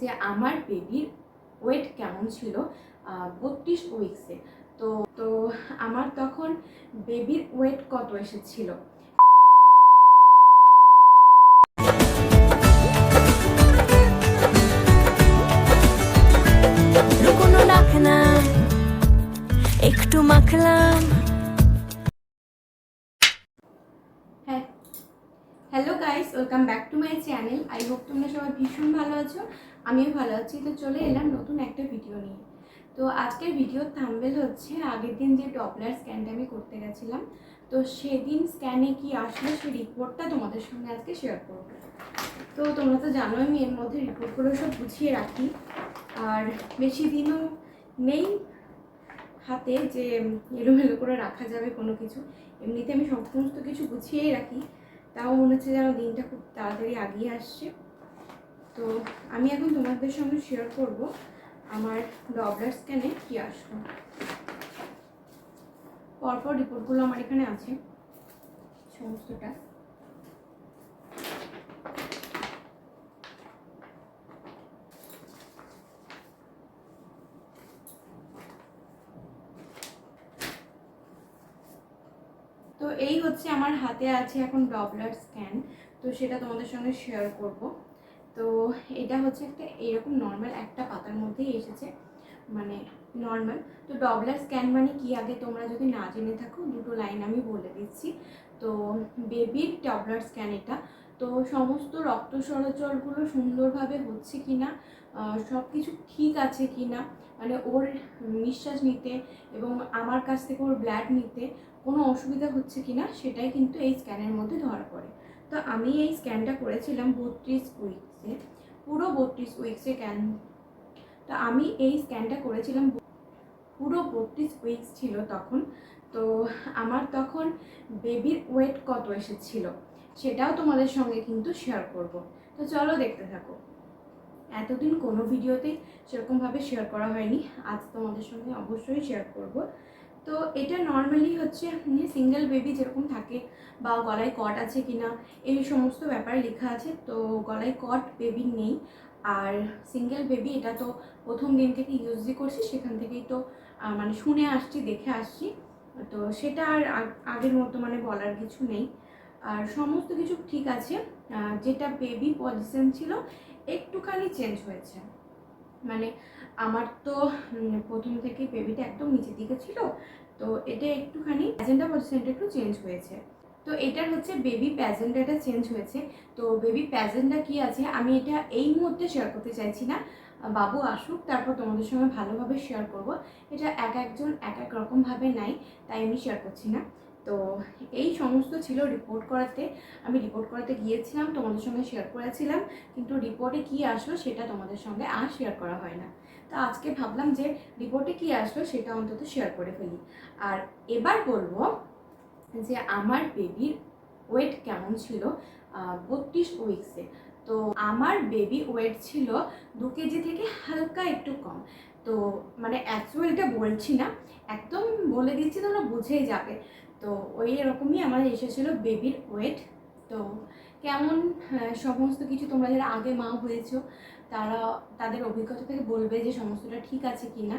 যে আমার বেবির ওয়েট কেমন ছিল বত্রিশ উইক্সে তো তো আমার তখন বেবির ওয়েট কত এসেছিল? একটু মাখলাম। Guys welcome back to my channel I hope তোমরা সবাই ভীষণ ভালো আছো। আমিও ভালো আছি। তো চলে এলাম নতুন একটা ভিডিও নিয়ে। তো আজকের ভিডিওর থাম্বেল হচ্ছে আগের দিন যে টপলার স্ক্যানটা আমি করতে গেছিলাম। তো সেদিন স্ক্যানে কি আসলো সেই রিপোর্টটা তোমাদের সঙ্গে আজকে শেয়ার করব। তো তোমরা তো জানো আমি এর মধ্যে রিপোর্টগুলো সব গুছিয়ে রাখি। আর বেশি দিনও নেই হাতে যে এলোমেলো করে রাখা যাবে কোনো কিছু। এমনিতে আমি সমস্ত কিছু গুছিয়েই রাখি। তাও মনে হচ্ছে যেন দিনটা খুব তাড়াতাড়ি আগিয়ে আসছে। তো আমি এখন তোমাদের সঙ্গে শেয়ার করব আমার ডবলার স্ক্যানে কি আসলো। পরপর রিপোর্টগুলো আমার এখানে আছে, সমস্তটা তো এই হচ্ছে আমার হাতে আছে এখন ডবলার স্ক্যান তো সেটা তোমাদের সঙ্গে শেয়ার করব। তো এটা হচ্ছে একটা এরকম নর্মাল একটা পাতার মধ্যেই এসেছে মানে নর্মাল তো ডবলার স্ক্যান মানে কি? আগে তোমরা যদি না জেনে থাকো, দুটো লাইন আমি বলে দিচ্ছি। তো বেবির ডবলার স্ক্যান এটা। তো সমস্ত রক্ত চলাচলগুলো সুন্দরভাবে হচ্ছে কি না সব কিছু ঠিক আছে কি না মানে ওর নিঃশ্বাস নিতে এবং আমার কাছ থেকে ওর ব্লাড নিতে কোনো অসুবিধা হচ্ছে কি না সেটাই কিন্তু এই স্ক্যানের মধ্যে ধরা পড়ে। তো আমি এই স্ক্যানটা করেছিলাম বত্রিশ উইক্সে পুরো বত্রিশ উইক্সে ক্যান তো আমি এই স্ক্যানটা করেছিলাম পুরো বত্রিশ উইক্স ছিল তখন। তো আমার তখন বেবির ওয়েট কত এসেছিল? সেটাও তোমাদের সঙ্গে কিন্তু শেয়ার করব। তো চলো দেখতে থাকো। এতদিন কোনো ভিডিওতেই সেরকমভাবে শেয়ার করা হয়নি। আজ তোমাদের সঙ্গে অবশ্যই শেয়ার করব। তো এটা নর্মালি হচ্ছে সিঙ্গেল বেবি যেরকম থাকে বা গলায় কট আছে কি না এই সমস্ত ব্যাপার লেখা আছে। তো গলায় কট বেবি নেই। আর সিঙ্গেল বেবি এটা তো প্রথম দিন থেকে ইউজই করছি, সেখান থেকেই তো মানে শুনে আসছি, দেখে আসছি। তো সেটা আর আগের মতো মানে বলার কিছু নেই। আর সমস্ত কিছু ঠিক আছে। যেটা বেবি পজিশন ছিল, একটুখানি চেঞ্জ হয়েছে। মানে আমার তো প্রথম থেকে বেবিটা একদম নিচের দিকে ছিল, তো এটা একটুখানি প্যাজেন্টা পজিশনটা একটু চেঞ্জ হয়েছে। তো এটার হচ্ছে বেবি প্যাজেন্টাটা চেঞ্জ হয়েছে। তো বেবি প্যাজেন্টা কি আছে, আমি এটা এই মুহূর্তে শেয়ার করতে চাইছি না। বাবু আসুক, তারপর তোমাদের সঙ্গে ভালোভাবে শেয়ার করব। এটা এক একজন এক এক রকমভাবে নাই, তাই আমি শেয়ার করছি না। তো এই সমস্ত ছিল রিপোর্ট করাতে। আমি রিপোর্ট করাতে গিয়েছিলাম, তোমাদের সঙ্গে শেয়ার করেছিলাম, কিন্তু রিপোর্টে কী আসলো সেটা তোমাদের সঙ্গে আর শেয়ার করা হয় না। তো আজকে ভাবলাম যে রিপোর্টে কী আসলো সেটা অন্তত শেয়ার করে ফেলি। আর এবার বলব যে আমার বেবির ওয়েট কেমন ছিল বত্রিশ উইক্সে তো আমার বেবি ওয়েট ছিল দু কেজি থেকে হালকা একটু কম। তো মানে অ্যাকচুয়ালিটা বলছি না, একদম বলে দিচ্ছি তোমরা বুঝেই যাবে। তো ওই এরকমই আমার এসেছিল বেবির ওয়েট তো কেমন হ্যাঁ, সমস্ত কিছু তোমরা যারা আগে মা হয়েছো তারা তাদের অভিজ্ঞতা থেকে বলবে যে সমস্তটা ঠিক আছে কি না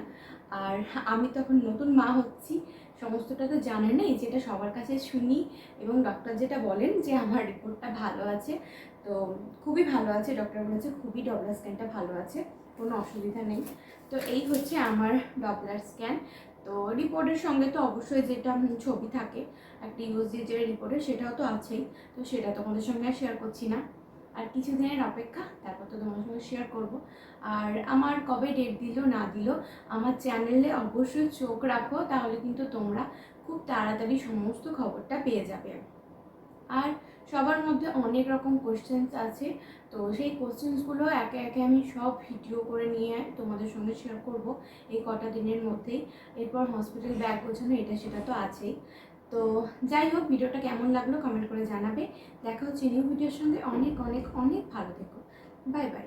আর আমি তখন নতুন মা হচ্ছি সমস্তটা তো জানে নেই যেটা সবার কাছে শুনি এবং ডক্টর যেটা বলেন যে আমার রিপোর্টটা ভালো আছে। তো খুবই ভালো আছে ডক্টর বলেছে খুবই ডবলার স্ক্যানটা ভালো আছে কোনো অসুবিধা নেই। তো এই হচ্ছে আমার ডবলার স্ক্যান তো রিপোর্টের সঙ্গে তো অবশ্যই যেটা ছবি থাকে, একটা ইউজি যে রিপোর্টে সেটাও তো আছেই। তো সেটা তোমাদের সঙ্গে আর শেয়ার করছি না। আর কিছুদিনের অপেক্ষা, তারপর তো তোমাদের সঙ্গে শেয়ার করব। আর আমার কবে ডেট দিল, না দিল, আমার চ্যানেলে অবশ্যই চোখ রাখো, তাহলে কিন্তু তোমরা খুব তাড়াতাড়ি সমস্ত খবরটা পেয়ে যাবে। আর সবার মধ্যে অনেক রকম কোশ্চেন্স আছে। তো সেই কোশ্চেন্সগুলো একে একে আমি সব ভিডিও করে নিয়ে তোমাদের সঙ্গে শেয়ার করব এই কটা দিনের মধ্যেই। এরপর হসপিটাল ব্যাগ গোছানো, এটা সেটা তো আছেই। তো যাই হোক ভিডিওটা কেমন লাগল কমেন্ট করে জানাবে। দেখা হচ্ছে নিউ ভিডিওর সঙ্গে। অনেক অনেক অনেক ভালো থেকো। Bye bye